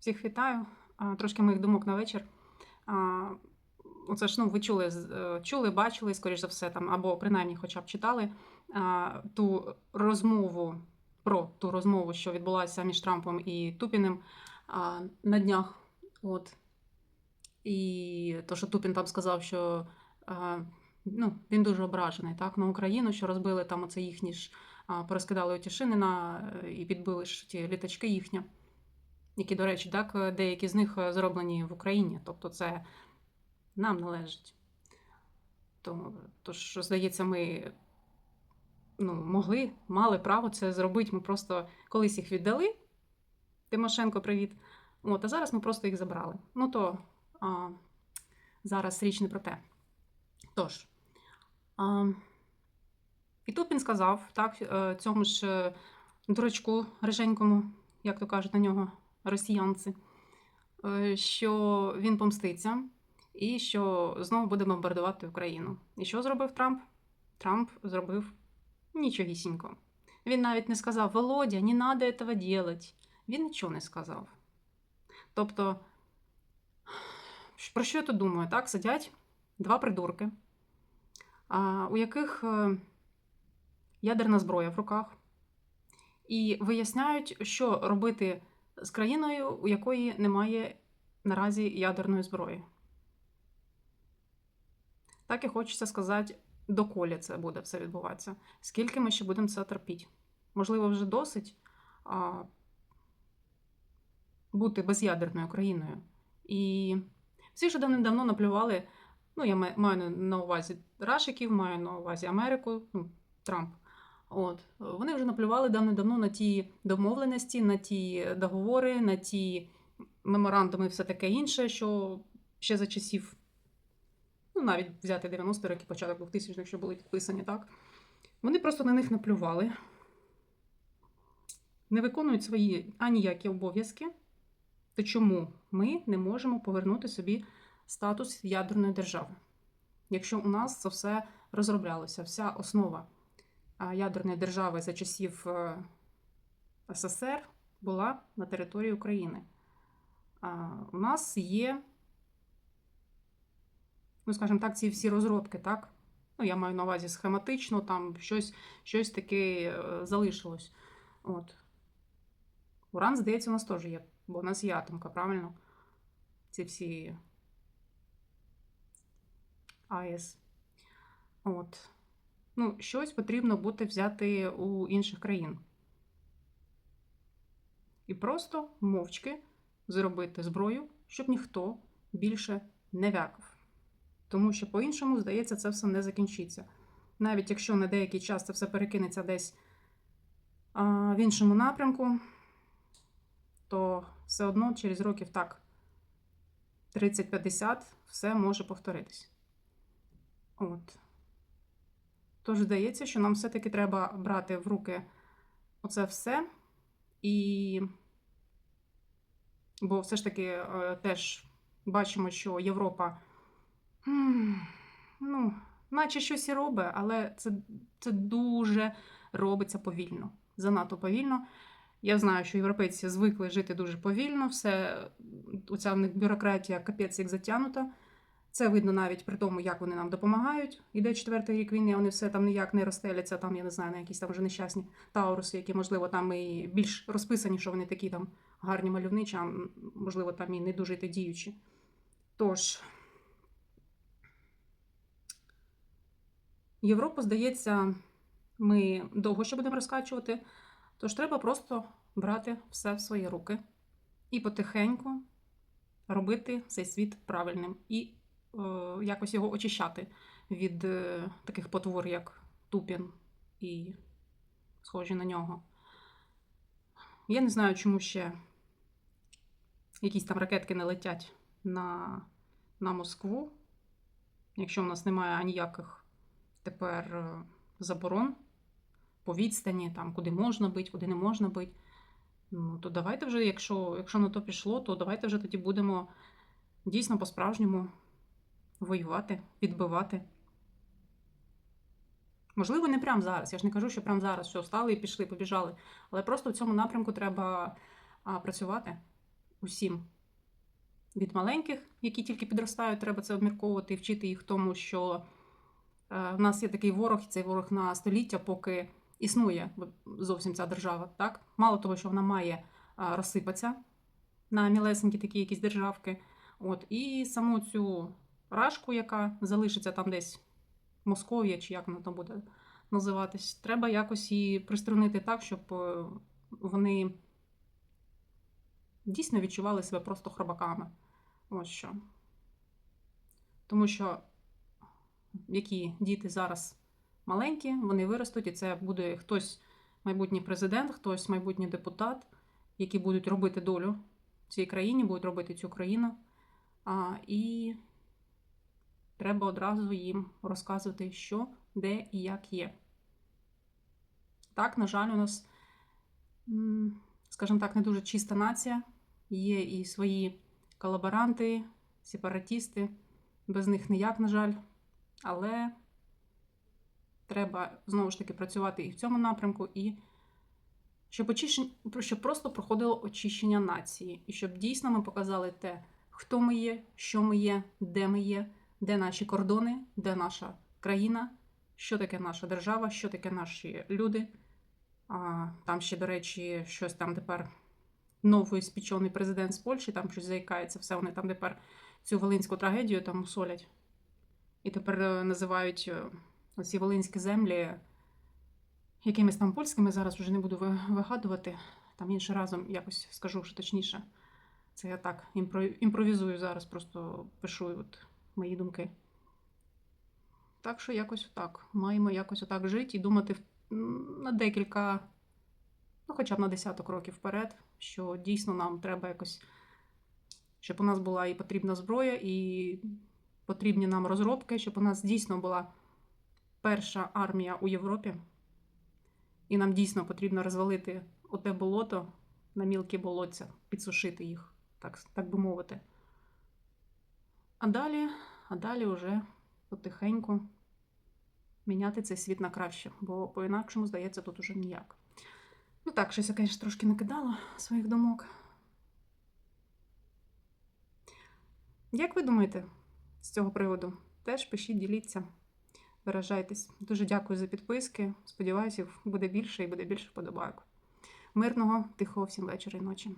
Всіх вітаю. Трошки моїх думок на вечір. Оце ж ну, ви чули, е, чули, бачили, скоріш за все, там, або принаймні хоча б читали ту розмову про ту розмову, що відбулася між Трампом і Тупіним на днях. От. І то, що Тупін там сказав, що ну, він дуже ображений так, на Україну, що розбили там оце їхні ж, порозкидали оті шини на, і підбили ж ті літачки їхні які, до речі, так, деякі з них е, зроблені в Україні. Тобто це нам належить. То, тож, здається, ми ну, могли, мали право це зробити. Ми просто колись їх віддали. Тимошенко, привіт. От, а зараз ми просто їх забрали. Ну то а, зараз річ не про те. Тож. А, і Тупін сказав, так, е, цьому ж е, дурачку риженькому, як то кажуть на нього росіянці, е, що він помститься і що знову буде бомбардувати Україну. І що зробив Трамп? Трамп зробив нічогісінько. Він навіть не сказав: Володя, не треба этого делать. Він нічого не сказав. Тобто, про що я тут думаю? Так, сидять два придурки, у яких е, ядерна зброя в руках, і виясняють, що робити з країною, у якої немає наразі ядерної зброї. Так і хочеться сказати, доколі це буде все відбуватися. Скільки ми ще будемо це терпіти? Можливо, вже досить а, бути безядерною країною. І всі вже давним-давно наплювали. Ну, я маю на увазі Рашиків, маю на увазі Америку, ну, Трамп. От вони вже наплювали давно-давно на ті домовленості, на ті договори, на ті меморандуми, і все таке інше, що ще за часів, ну навіть взяти 90-ті роки, початок 2000-х, що були підписані, так. Вони просто на них наплювали, не виконують свої аніякі обов'язки. То чому ми не можемо повернути собі статус ядерної держави? Якщо у нас це все розроблялося, вся основа ядерної держави за часів е, СССР була на території України. У нас є, ну, скажімо так, ці всі розробки, так? Ну, я маю на увазі схематично, там щось, щось таке е, залишилось. От. Уран, здається, у нас теж є, бо у нас є атомка, правильно? Ці всі АЕС. От. Ну, щось потрібно буде взяти у інших країн. І просто мовчки зробити зброю, щоб ніхто більше не вякав. Тому що по-іншому, здається, це все не закінчиться. Навіть якщо на деякий час це все перекинеться десь а, в іншому напрямку, то все одно через років так 30-50 все може повторитись. От. Тож здається, що нам все-таки треба брати в руки оце все. І... Бо все ж таки е, теж бачимо, що Європа, ну, наче щось і робить, але це, це дуже робиться повільно. Занадто повільно. Я знаю, що європейці звикли жити дуже повільно, все, оця в них бюрократія капець як затягнута. Це видно навіть при тому, як вони нам допомагають. Іде четвертий рік війни, вони все там ніяк не розстеляться, там, я не знаю, на якісь там вже нещасні тауруси, які, можливо, там і більш розписані, що вони такі там гарні мальовничі, а можливо, там і не дуже й діючі. Тож, Європу, здається, ми довго ще будемо розкачувати, тож треба просто брати все в свої руки і потихеньку робити цей світ правильним. І якось його очищати від е, таких потвор, як Тупін і схожі на нього. Я не знаю, чому ще якісь там ракетки не летять на, на Москву, якщо в нас немає ніяких тепер е, заборон по відстані, там, куди можна бити, куди не можна бити. Ну, то давайте вже, якщо, якщо на то пішло, то давайте вже тоді будемо дійсно по-справжньому воювати, відбивати. Можливо, не прямо зараз. Я ж не кажу, що прямо зараз що встали і пішли, побіжали. Але просто в цьому напрямку треба працювати усім від маленьких, які тільки підростають, треба це обмірковувати і вчити їх тому, що е, в нас є такий ворог, і цей ворог на століття, поки існує зовсім ця держава. Так? Мало того, що вона має розсипатися на мілесенькі такі якісь державки. От, і саму цю рашку, яка залишиться там десь Московія, чи як вона там буде називатись, треба якось її приструнити так, щоб е, вони дійсно відчували себе просто хробаками. Ось що. Тому що які діти зараз маленькі, вони виростуть, і це буде хтось майбутній президент, хтось майбутній депутат, які будуть робити долю цій країні, будуть робити цю країну. А, і треба одразу їм розказувати, що, де і як є. Так, на жаль, у нас, скажімо так, не дуже чиста нація. Є і свої колаборанти, сепаратісти. Без них ніяк, на жаль. Але треба знову ж таки працювати і в цьому напрямку, і щоб, очищення, щоб просто проходило очищення нації, і щоб дійсно ми показали те, хто ми є, що ми є, де ми є, де наші кордони, де наша країна, що таке наша держава, що таке наші люди. А, Там ще, до речі, щось там тепер новий спічений президент з Польщі, там щось заїкається, все вони там тепер цю волинську трагедію там солять. І тепер е, називають е, оці волинські землі якимись там польськими, зараз вже не буду вигадувати. Там інше разом якось скажу вже точніше. Це я так імпровізую зараз, просто пишу от мої думки. Так що якось так. Маємо якось отак жити і думати на декілька, ну хоча б на десяток років вперед, що дійсно нам треба якось, щоб у нас була і потрібна зброя, і потрібні нам розробки, щоб у нас дійсно була перша армія у Європі. І нам дійсно потрібно розвалити оте болото на мілкі болотця, підсушити їх, так, так би мовити. А далі, а далі вже потихеньку міняти цей світ на краще, бо по-інакшому, здається, тут уже ніяк. Ну так, щось я, звісно, трошки накидала своїх думок. Як ви думаєте з цього приводу? Теж пишіть, діліться, виражайтесь. Дуже дякую за підписки. Сподіваюся, їх буде більше і буде більше вподобайок. Мирного, тихого всім вечора і ночі.